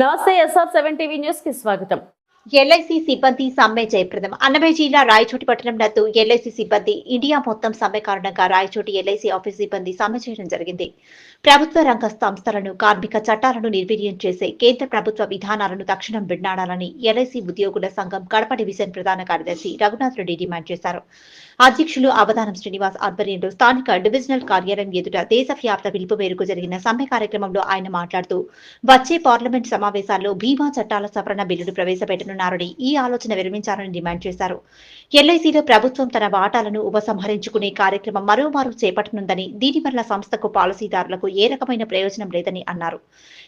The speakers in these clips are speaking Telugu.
నమస్తే ఎస్ఆర్ సెవెన్ టీవీ న్యూస్కి స్వాగతం. ఎల్ఐసి సిబ్బంది సమ్మె జయప్రదం. అన్నమయ్య జిల్లా రాయచోటి పట్టణం నందు ఎల్ఐసి సిబ్బంది ఇండియా మొత్తం సమ్మె కారణంగా రాయచోటి ఎల్ఐసి ఆఫీస్ సిబ్బంది సమ్మె చేయడం జరిగింది. ప్రభుత్వ రంగ సంస్థలను కార్మిక చట్టాలను నిర్వీర్యం చేసే కేంద్ర ప్రభుత్వ విధానాలను తక్షణం విన్నాడాలని ఎల్ఐసి ఉద్యోగుల సంఘం కడప డివిజన్ ప్రధాన కార్యదర్శి రఘునాథ్ రెడ్డి డిమాండ్ చేశారు. అధ్యక్షులు అవధానం శ్రీనివాస్ ఆధ్వర్యంలో స్థానిక డివిజనల్ కార్యాలయం ఎదుట దేశవ్యాప్త పిలుపు మేరకు జరిగిన సమ్మె కార్యక్రమంలో ఆయన మాట్లాడుతూ వచ్చే పార్లమెంట్ సమావేశాల్లో భీమా చట్టాల సవరణ బిల్లును ప్రవేశపెట్టనున్నారని ఈ ఆలోచన విరమించాలని డిమాండ్ చేశారు. ఎల్ఐసిలో ప్రభుత్వం తన వాటాలను ఉపసంహరించుకునే కార్యక్రమం మరోమారు చేపట్టనుందని దీనివల్ల సంస్థకు పాలసీదారులకు ఏ రకమైన ప్రయోజనం లేదని అన్నారు.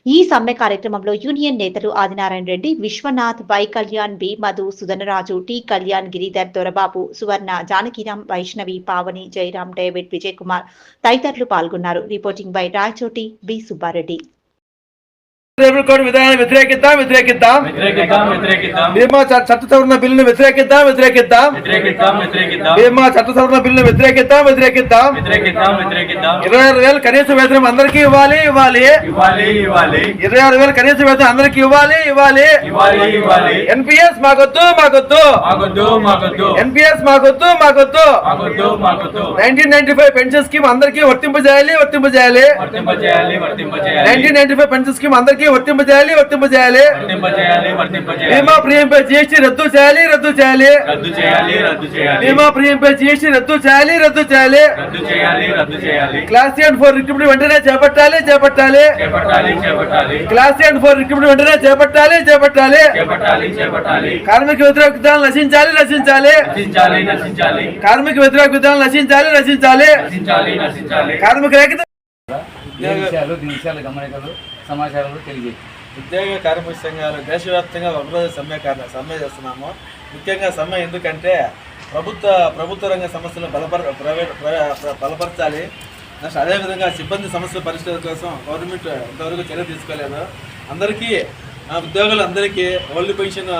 ఈ సమ్మె కార్యక్రమంలో యూనియన్ నేతలు Adinarayana Reddy Vishwanath Y Kalyan B Madhu Sudhanaraju T Kalyan Giridhar Dorababu Suvarna Janakiram Vaishnavi Pavani Jayaram David Vijay Kumar తదితరులు పాల్గొన్నారు. Reporting by Rayachoti B Subbareddy. Labour code విధానాన్ని వ్యతిరేకిద్దాం వ్యతిరేకిద్దాం. చట్ట సవరణ బిల్లును వ్యతిరేకిద్దాం వ్యతిరేకిద్దాం. వ్యతిరేకిద్దాం వ్యతిరేకిద్దాం. బీమా చట్ట సవరణ బిల్లును వ్యతిరేకిద్దాం వ్యతిరేకిద్దాం. వ్యతిరేకిద్దాం వ్యతిరేకిద్దాం. ఇరవై ఆరు వేలు కనీస వేతనం అందరికీ ఇవ్వాలి ఇవ్వాలి. ఇరవై ఆరు వేలు కనీస వేతనం అందరికీ ఇవ్వాలి ఇవ్వాలి. ఎన్పిఎస్ మాకొద్దు మాకొద్దు. ఎన్పిఎస్ మాకొద్దు మాకొద్దు. Nineteen ninety five pension scheme అందరికీ వర్తింపజేయాలి వర్తింపజేయాలి. వర్తింపజేయాలి వర్తింపజేయాలి. Nineteen ninety five pension scheme అందరికీ వర్తింపజేయాలి వర్తింపజేయాలి వర్తింపజేయాలి. బీమా ప్రీమియం జిఎస్టీ రద్దు చేయాలి రద్దు చేయాలి. బీమా ప్రీమియంపై జీఎస్టీ రద్దు చేయాలి రద్దు చేయాలి. క్లాస్ అండ్ ఫోర్ రిక్రూట్మెంట్ వెంటనే చేపట్టాలి చేపట్టాలి. క్లాస్ అండ్ ఫోర్ రిక్రూట్మెంట్ వెంటనే చేపట్టాలి చేపట్టాలి. కార్మిక వ్యతిరేక విధానం నశించాలి నశించాలి. కార్మిక వ్యతిరేక విధానం నశించాలి నశించాలి. కార్మిక రేఖ విషయాలు విషయాలు గమనికలు సమాచారాలు తెలియజేయి. ఉద్యోగ కార్మిక సంఘాలు దేశవ్యాప్తంగా ఒకరోజు సమ్మె కారణ సమ్మె చేస్తున్నాము. ముఖ్యంగా సమ్మె ఎందుకంటే ప్రభుత్వ ప్రభుత్వ రంగ సమస్యలను బలపర ప్రైవేట్ ప్ర- ప్ర- బలపరచాలి. నెక్స్ట్ అదేవిధంగా సిబ్బంది సమస్యల పరిష్కారం కోసం గవర్నమెంట్ ఇంతవరకు చర్య తీసుకోలేదు. అందరికీ ఆ ఉద్యోగులందరికీ ఓల్డ్ పెన్షన్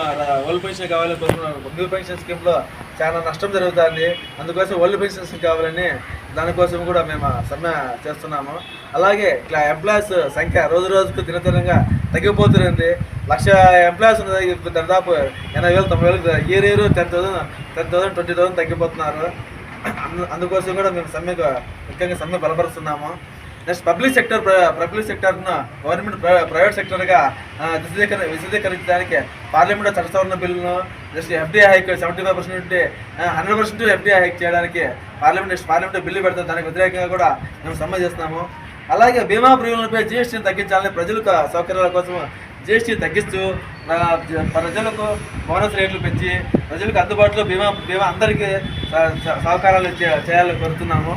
ఓల్డ్ పెన్షన్ కావాలని కోరుకున్నాం న్యూ పెన్షన్ స్కీమ్లో చాలా నష్టం జరుగుతుంది. అందుకోసం ఓల్డ్ పెన్షన్ స్కీమ్ కావాలని దానికోసం కూడా మేము సమ్మె చేస్తున్నాము. అలాగే ఇట్లా ఎంప్లాయీస్ సంఖ్య రోజు రోజుకు దినదినంగా తగ్గిపోతుంది లక్ష ఎంప్లాయీస్ ఉన్నది దాదాపు ఎనభై వేలు తొంభై వేలు year year ten thousand ten thousand twenty thousand తగ్గిపోతున్నారు. అందు అందుకోసం కూడా మేము సమ్మెకు ముఖ్యంగా సమ్మె బలపరుస్తున్నాము. నెక్స్ట్ పబ్లిక్ సెక్టర్ పబ్లిక్ సెక్టర్ను గవర్నమెంట్ ప్రైవేట్ సెక్టర్గా విశదీకర విశదీకరించడానికి పార్లమెంట్లో చట్టసవరణ బిల్లును next FDI hike seventy five percent ఉంటే హండ్రెడ్ పర్సెంట్ ఎఫ్డీఐ హైక్ చేయడానికి పార్లమెంట్ నెక్స్ట్ పార్లమెంట్ బిల్లు పెడతాం దానికి వ్యతిరేకంగా కూడా మేము సమ్మె చేస్తున్నాము. అలాగే బీమా ప్రీమియంలపై జీఎస్టీని తగ్గించాలని ప్రజలకు సౌకర్యాల కోసం జీఎస్టీ తగ్గిస్తూ ప్రజలకు బోనస్ రేట్లు పెంచి ప్రజలకు అందుబాటులో బీమా బీమా అందరికీ సహకారాలు చేయాలని కోరుతున్నాము.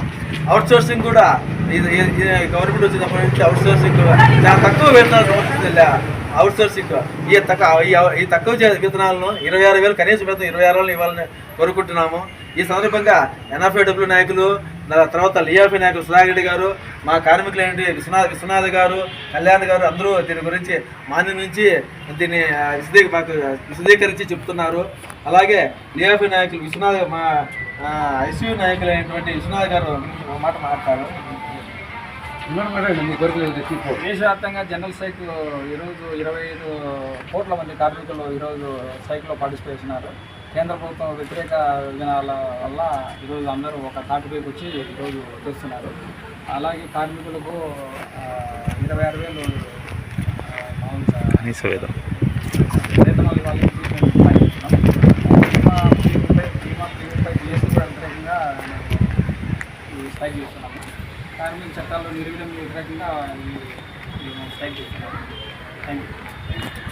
అవుట్ సోర్సింగ్ కూడా గవర్నమెంట్ వచ్చినప్పటి నుంచి అవుట్ సోర్సింగ్ చాలా తక్కువ వేతనాలు సమర్పిస్తుంది అవుట్ సోర్సింగ్ ఈ తక్కువ ఈ తక్కువ చే- వేతనాలను ఇరవై ఆరు వేలు కనీస వేతనం ఇరవై ఆరు వేలు ఇవ్వాలని కోరుకుంటున్నాము. ఈ సందర్భంగా ఎన్ఎఫ్ఏడబ్ల్యూ నాయకులు తర్వాత లియాఫీ నాయకులు సుధారెడ్డి గారు మా కార్మికులు ఏంటి విశ్వనాథ్ విశ్వనాథ్ గారు కళ్యాణ్ గారు అందరూ దీని గురించి మాన్యం నుంచి దీన్ని విశదీ మాకు విశదీకరించి చెప్తున్నారు. అలాగే లియాఫీ నాయకులు విశ్వనాథ్ మా ఐసీయూ నాయకులు అయినటువంటి విశ్వనాథ్ గారు మాట మాట్లాడారు. దేశవ్యాప్తంగా జనరల్ స్ట్రైక్ ఈరోజు ఇరవై ఐదు కోట్ల మంది కార్మికులు ఈరోజు స్ట్రైక్లో పార్టిసిపేట్ చేసినారు కేంద్ర ప్రభుత్వం వ్యతిరేక విధానాల వల్ల ఈరోజు అందరూ ఒక తాటిపైకి వచ్చి ఈరోజు చేస్తున్నారు అలాగే కార్మికులకు ఇరవై ఆరు వేలు వేతనాలు చేస్తున్నాం. బీమా ప్రీమియంపై జిఎస్టీ కూడా వ్యతిరేకంగా స్ట్రైక్ చేస్తున్నాము. కార్మిక చట్టాల్లో నిర్వీర్యం వ్యతిరేకంగా ఈ మేము స్ట్రైక్ చేస్తున్నాం థ్యాంక్ యూ